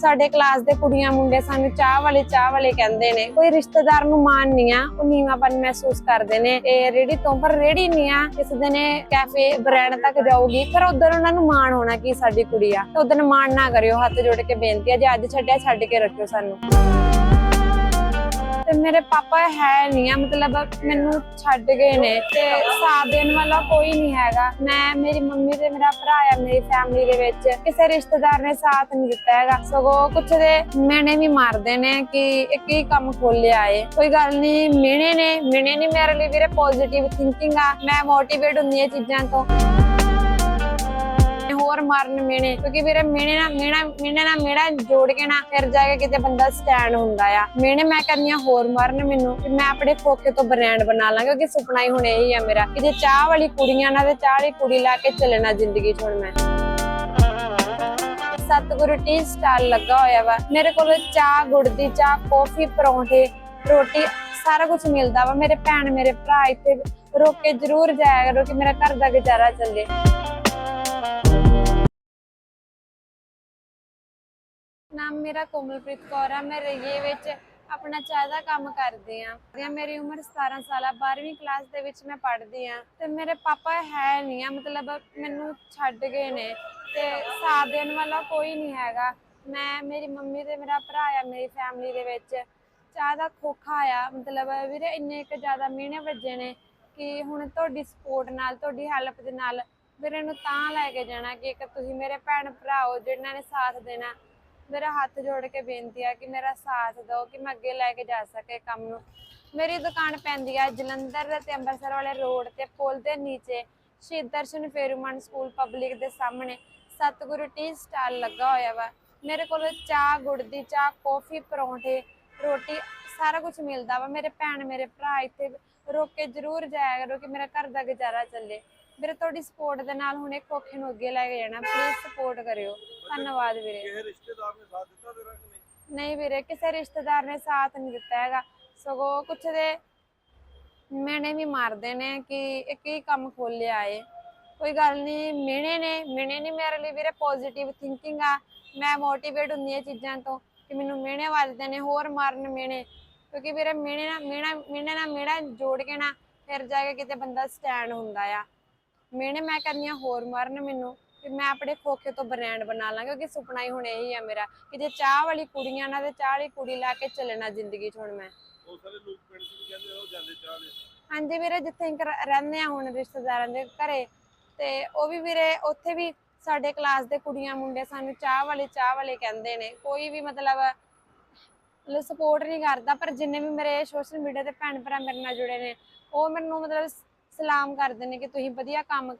ਸਾਡੇ ਕਲਾਸ ਦੇ ਕੁੜੀਆਂ ਮੁੰਡੇ ਸਾਨੂੰ ਚਾਹ ਵਾਲੇ ਚਾਹ ਵਾਲੇ ਕਹਿੰਦੇ ਨੇ। ਕੋਈ ਰਿਸ਼ਤੇਦਾਰ ਨੂੰ ਮਾਣ ਨਹੀਂ ਆ, ਉਹ ਨੀਵਾਂਪਨ ਮਹਿਸੂਸ ਕਰਦੇ ਨੇ। ਇਹ ਰੇੜੀ ਤੋਂ ਪਰ ਰੇੜੀ ਨਹੀਂ ਆ, ਕਿਸੇ ਦਿਨ ਕੈਫੇ ਬ੍ਰਾਂਡ ਤੱਕ ਜਾਊਗੀ, ਫਿਰ ਉਧਰ ਉਹਨਾਂ ਨੂੰ ਮਾਣ ਹੋਣਾ ਕਿ ਸਾਡੀ ਕੁੜੀ ਆ। ਤੇ ਉਧਰ ਮਾਣ ਨਾ ਕਰਿਓ, ਹੱਥ ਜੋੜ ਕੇ ਬੇਨਤੀ ਆ, ਜੇ ਅੱਜ ਛੱਡਿਆ ਛੱਡ ਕੇ ਰੱਖਿਓ ਸਾਨੂੰ। ਤੇ ਮੇਰੇ ਪਾਪਾ ਹੈ ਨਹੀਂ ਆ, ਮਤਲਬ ਮੈਨੂੰ ਛੱਡ ਗਏ ਨੇ। ਤੇ ਸਾਥ ਦੇਣ ਵਾਲਾ ਕੋਈ ਨਹੀਂ ਹੈਗਾ। ਮੈਂ, ਮੇਰੀ ਮੰਮੀ ਤੇ ਮੇਰਾ ਭਰਾ ਆ, ਮੇਰੀ ਫੈਮਿਲੀ ਦੇ ਵਿੱਚ। ਕਿਸੇ ਰਿਸ਼ਤੇਦਾਰ ਨੇ ਸਾਥ ਨਹੀਂ ਦਿੱਤਾ ਹੈਗਾ। ਸਗੋਂ ਕੁਛ ਦੇ ਮੈਨੇ ਵੀ ਮਾਰਦੇ ਨੇ ਕਿ ਇਹ ਕੀ ਕੰਮ ਖੋਲਿਆ ਏ। ਕੋਈ ਗੱਲ ਨਹੀਂ ਮਿਹਣੇ ਨੇ, ਮਿਹਣੇ ਨਹੀਂ ਮੇਰੇ ਲਈ ਵੀਰੇ ਪੋਜ਼ਿਟਿਵ ਥਿੰਕਿੰਗ ਆ। ਮੈਂ ਮੋਟੀਵੇਟ ਹੁੰਦੀ ਆ ਚੀਜ਼ਾਂ ਤੋਂ। ਹੋਰ ਮਾਰਨ ਮੇਣੇ ਕਿਉਂਕਿ ਵੀਰੇ ਮੇਣੇ ਨਾਲ ਮੇਣਾ ਮੇਣੇ ਨਾਲ ਮੇੜਾ ਜੋੜ ਕੇ ਨਾ ਫਿਰ ਜਾ ਕੇ ਕਿਤੇ ਬੰਦਾ ਸਟੈਂਡ ਹੁੰਦਾ ਆ। ਮੇਣੇ ਮੈਂ ਕਹਿੰਦੀ ਹੋਰ ਮਾਰਨ ਮੈਨੂੰ ਕਿ ਮੈਂ ਆਪਣੇ ਖੋਖੇ ਤੋਂ ਬ੍ਰਾਂਡ ਬਣਾ ਲਾਂ, ਕਿਉਂਕਿ ਸੁਪਨਾ ਹੀ ਹੁਣ ਇਹੀ ਆ ਮੇਰਾ, ਕਿ ਜੇ ਚਾਹ ਵਾਲੀ ਕੁੜੀਆਂ ਨਾਲ ਤੇ ਚਾਹ ਵਾਲੀ ਕੁੜੀ ਲਾ ਕੇ ਚੱਲਣਾ ਜ਼ਿੰਦਗੀ 'ਚ ਹੁਣ ਮੈਂ। ਸਤਿਗੁਰੂ ਟੀ ਸਟਾਲ ਲੱਗਾ ਹੋਇਆ ਵਾ, ਮੇਰੇ ਕੋਲ ਚਾਹ, ਗੁੜ ਦੀ ਚਾਹ, ਕੌਫੀ, ਪਰੌਂਠੇ, ਰੋਟੀ ਸਾਰਾ ਕੁਝ ਮਿਲਦਾ ਵਾ। ਮੇਰੇ ਭੈਣ, ਮੇਰੇ ਭਰਾ ਇੱਥੇ ਰੁਕ ਕੇ ਜ਼ਰੂਰ ਜਾਇਆ ਕਰੋ ਕਿ ਮੇਰਾ ਘਰ ਦਾ ਗੁਜ਼ਾਰਾ ਚੱਲੇ। ਨਾਮ ਮੇਰਾ ਕੋਮਲਪ੍ਰੀਤ ਕੌਰ ਆ, ਮੈਂ ਰਈਏ ਵਿੱਚ ਆਪਣਾ ਚਾਹ ਦਾ ਕੰਮ ਕਰਦੀ ਆ। ਮੇਰੀ ਉਮਰ 17 ਸਾਲ ਆ 12ਵੀਂ ਕਲਾਸ ਦੇ ਵਿੱਚ ਮੈਂ ਪੜ੍ਹਦੀ ਆ। ਤੇ ਮੇਰੇ ਪਾਪਾ ਹੈ ਨਹੀਂ ਆ, ਮਤਲਬ ਮੈਨੂੰ ਛੱਡ ਗਏ ਨੇ। ਤੇ ਸਾਥ ਦੇਣ ਵਾਲਾ ਕੋਈ ਨਹੀਂ ਹੈਗਾ। ਮੈਂ, ਮੇਰੀ ਮੰਮੀ ਤੇ ਮੇਰਾ ਭਰਾ ਆ, ਮੇਰੀ ਫੈਮਿਲੀ ਦੇ ਵਿੱਚ। ਚਾਹ ਦਾ ਖੋਖਾ ਆ, ਮਤਲਬ ਵੀਰੇ ਇੰਨੇ ਕੁ ਜ਼ਿਆਦਾ ਮਹੀਨੇ ਵੱਜੇ ਨੇ ਕਿ ਹੁਣ ਤੁਹਾਡੀ ਸਪੋਰਟ ਨਾਲ, ਤੁਹਾਡੀ ਹੈਲਪ ਦੇ ਨਾਲ ਵੀਰੇ ਨੂੰ ਤਾਂ ਲੈ ਕੇ ਜਾਣਾ ਕਿ ਇੱਕ ਤੁਸੀਂ ਮੇਰੇ ਭੈਣ ਭਰਾ ਹੋ ਜਿਨ੍ਹਾਂ ਨੇ ਸਾਥ ਦੇਣਾ। ਮੇਰਾ ਹੱਥ ਜੋੜ ਕੇ ਬੇਨਤੀ ਆ ਕਿ ਮੇਰਾ ਸਾਥ ਦਿਓ ਕਿ ਮੈਂ ਅੱਗੇ ਲੈ ਕੇ ਜਾ ਸਕੇ ਕੰਮ ਨੂੰ। ਮੇਰੀ ਦੁਕਾਨ ਪੈਂਦੀ ਆ ਜਲੰਧਰ ਤੇ ਅੰਮ੍ਰਿਤਸਰ ਵਾਲੇ ਰੋਡ ਤੇ, ਪੁਲ ਦੇ ਨੀਚੇ, ਸ਼ਹੀਦ ਦਰਸ਼ਨ ਫੇਰੂਮਨ ਸਕੂਲ ਪਬਲਿਕ ਦੇ ਸਾਹਮਣੇ। ਸਤਿਗੁਰੂ ਟੀ ਸਟਾਲ ਲੱਗਾ ਹੋਇਆ ਵਾ। ਮੇਰੇ ਕੋਲ ਚਾਹ, ਗੁੜ ਦੀ ਚਾਹ, ਕੌਫੀ, ਪਰੌਂਠੇ, ਰੋਟੀ, ਸਾਰਾ ਕੁਝ ਮਿਲਦਾ ਵਾ। ਮੇਰੇ ਭੈਣ, ਮੇਰੇ ਭਰਾ ਇੱਥੇ ਰੋਕ ਕੇ ਜ਼ਰੂਰ ਜਾਇਆ ਕਰੋ ਕਿ ਮੇਰਾ ਘਰ ਦਾ ਗੁਜ਼ਾਰਾ ਚੱਲੇ। ਮੇਰੇ ਤੁਹਾਡੀ ਸਪੋਰਟ ਦੇ ਨਾਲ ਹੁਣ ਇੱਕ ਔਖੇ ਨੂੰ ਅੱਗੇ ਲੈ ਕੇ ਜਾਣਾ। ਪਲੀਜ਼ ਸਪੋਰਟ ਕਰਿਓ। ਧੰਨਵਾਦ ਵੀਰੇ। ਕਿਸੇ ਰਿਸ਼ਤੇਦਾਰ ਨੇ ਸਾਥ ਦਿੱਤਾ ਤੇਰਾ ਕਿ ਨਹੀਂ? ਨਹੀਂ ਵੀਰੇ ਕਿਸੇ ਰਿਸ਼ਤੇਦਾਰ ਨੇ ਸਾਥ ਨਹੀਂ ਦਿੱਤਾ ਹੈਗਾ। ਸਗੋਂ ਕੁਛ ਦੇ ਮੈਨੇ ਵੀ ਮਾਰਦੇ ਨੇ ਕਿ ਇਹ ਕੀ ਕੰਮ ਖੋਲਿਆ ਏ। ਕੋਈ ਗੱਲ ਨਹੀਂ ਮਿਹਣੇ ਨੇ ਮਿਹਣੇ ਨਹੀਂ ਮੇਰੇ ਲਈ ਵੀਰੇ ਪੋਜ਼ਿਟਿਵ ਥਿੰਕਿੰਗ ਆ। ਮੈਂ ਮੋਟੀਵੇਟ ਹੁੰਦੀ ਇਹ ਚੀਜ਼ਾਂ ਤੋਂ ਕਿ ਮੈਨੂੰ ਮਿਹਣੇ ਵੱਜਦੇ ਨੇ ਹੋਰ ਮਾਰਨ ਮਿਹਣੇ। ਕਿਉਂਕਿ ਵੀਰੇ ਮਿਹਣੇ ਨਾਲ ਮਿਹਣਾ ਮਿਹਣੇ ਨਾਲ ਮੇੜਾ ਜੋੜ ਕੇ ਨਾ ਫਿਰ ਜਾ ਕੇ ਕਿਤੇ ਬੰਦਾ ਸਟੈਂਡ ਹੁੰਦਾ ਆ। ਮਿਹਣੇ ਮੈਂ ਕਹਿੰਦੀ ਹਾਂ ਹੋਰ ਮਾਰਨ ਮੈਨੂੰ। ਕਿ ਮੈਂ ਆਪਣੇ ਖੋਖੇ ਤੋਂ ਬ੍ਰਾਂਡ ਬਣਾ ਲਾਂ ਕਿਉਂਕਿ ਸੁਪਨਾ ਹੀ ਹੁਣ ਇਹੀ ਆ ਮੇਰਾ ਕਿ ਜੇ ਚਾਹ ਵਾਲੀ ਕੁੜੀਆਂ ਨਾਲ ਤੇ ਚਾਹ ਵਾਲੀ ਕੁੜੀ ਲਾ ਕੇ ਚੱਲਣਾ ਜ਼ਿੰਦਗੀ 'ਚ ਹੁਣ ਮੈਂ। ਬਹੁਤ ਸਾਰੇ ਲੋਕ ਪਿੰਡ 'ਚ ਵੀ ਕਹਿੰਦੇ ਉਹ ਜਾਂਦੇ ਚਾਹ ਦੇ ਹਾਂਜੀ ਵੀਰੇ ਜਿੱਥੇ ਰਹਿੰਦੇ ਆ ਹੁਣ ਰਿਸ਼ਤੇਦਾਰਾਂ ਦੇ ਘਰੇ ਤੇ ਉਹ ਵੀ ਵੀਰੇ ਉੱਥੇ ਵੀ ਸਾਡੇ ਕਲਾਸ ਦੇ ਕੁੜੀਆਂ ਮੁੰਡੇ ਸਾਨੂੰ ਚਾਹ ਵਾਲੇ ਚਾਹ ਵਾਲੇ ਕਹਿੰਦੇ ਨੇ। ਕੋਈ ਵੀ ਮਤਲਬ ਸਪੋਰਟ ਨਹੀਂ ਕਰਦਾ ਪਰ ਜਿੰਨੇ ਵੀ ਮੇਰੇ ਸੋਸ਼ਲ ਮੀਡੀਆ ਤੇ ਭੈਣ ਭਰਾ ਮੇਰੇ ਨਾਲ ਜੁੜੇ ਨੇ ਉਹ ਮੈਨੂੰ ਮਤਲਬ ਸਲਾਮ ਕਰਦੇ ਨੇ ਕਿ ਤੁਸੀਂ ਵਧੀਆ ਕੰਮ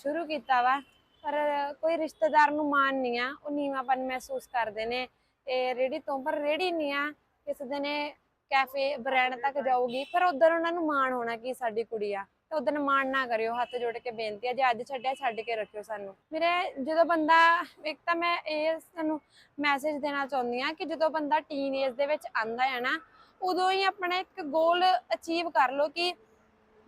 ਸ਼ੁਰੂ ਕੀਤਾ ਵਾ। ਪਰ ਕੋਈ ਰਿਸ਼ਤੇਦਾਰ ਨੂੰ ਮਾਣ ਨਹੀਂ ਆ, ਉਹ ਨੀਵਾਂਪਨ ਮਹਿਸੂਸ ਕਰਦੇ ਨੇ ਤੇ ਰੇੜੀ ਤੋਂ, ਪਰ ਰੇੜੀ ਨਹੀਂ ਆ, ਕਿਸੇ ਦਿਨ ਕੈਫੇ ਬ੍ਰਾਂਡ ਤੱਕ ਜਾਊਗੀ, ਪਰ ਉਧਰ ਉਹਨਾਂ ਨੂੰ ਮਾਣ ਹੋਣਾ ਕਿ ਸਾਡੀ ਕੁੜੀ ਆ, ਤੇ ਉਧਰ ਮਾਣ ਨਾ ਕਰਿਓ, ਹੱਥ ਜੋੜ ਕੇ ਬੇਨਤੀ ਆ, ਜੇ ਅੱਜ ਛੱਡਿਆ, ਛੱਡ ਕੇ ਰੱਖਿਓ ਸਾਨੂੰ। ਮੇਰੇ ਜਦੋਂ ਬੰਦਾ, ਇੱਕ ਤਾਂ ਮੈਂ ਇਹ ਤੁਹਾਨੂੰ ਮੈਸੇਜ ਦੇਣਾ ਚਾਹੁੰਦੀ ਆ ਕਿ ਜਦੋਂ ਬੰਦਾ ਟੀਨ ਏਜ ਦੇ ਵਿੱਚ ਆਂਦਾ ਹੈ ਨਾ, ਉਦੋਂ ਹੀ ਆਪਣਾ ਇੱਕ ਗੋਲ ਅਚੀਵ ਕਰ ਲਓ ਕਿ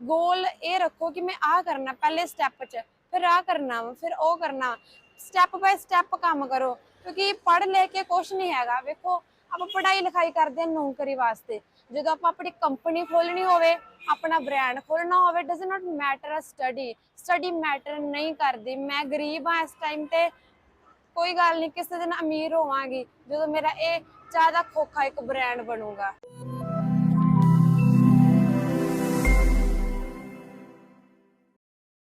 ਗੋਲ ਇਹ ਰੱਖੋ ਕਿ ਮੈਂ ਆਹ ਕਰਨਾ, ਪਹਿਲੇ ਸਟੈਪ 'ਚ, ਫਿਰ ਆਹ ਕਰਨਾ ਵਾ, ਫਿਰ ਉਹ ਕਰਨਾ ਸਟੈਪ ਬਾਏ ਸਟੈਪ ਕੰਮ ਕਰੋ, ਕਿਉਂਕਿ ਪੜ੍ਹ ਲੈ ਕੇ ਕੁਝ ਨਹੀਂ ਹੈਗਾ। ਵੇਖੋ, ਆਪਾਂ ਪੜ੍ਹਾਈ ਲਿਖਾਈ ਕਰਦੇ ਹਾਂ ਨੌਕਰੀ ਵਾਸਤੇ। ਜਦੋਂ ਆਪਾਂ ਆਪਣੀ ਕੰਪਨੀ ਖੋਲਣੀ ਹੋਵੇ, ਆਪਣਾ ਬ੍ਰਾਂਡ ਖੋਲਣਾ ਹੋਵੇ does not matter a study study matter ਨਹੀਂ ਕਰਦੀ। ਮੈਂ ਗਰੀਬ ਹਾਂ ਇਸ ਟਾਈਮ ਤੇ, ਕੋਈ ਗੱਲ ਨਹੀਂ, ਕਿਸੇ ਦਿਨ ਅਮੀਰ ਹੋਵਾਂਗੀ, ਜਦੋਂ ਮੇਰਾ ਇਹ ਚਾਹ ਦਾ ਖੋਖਾ ਇੱਕ ਬ੍ਰਾਂਡ ਬਣੂਗਾ।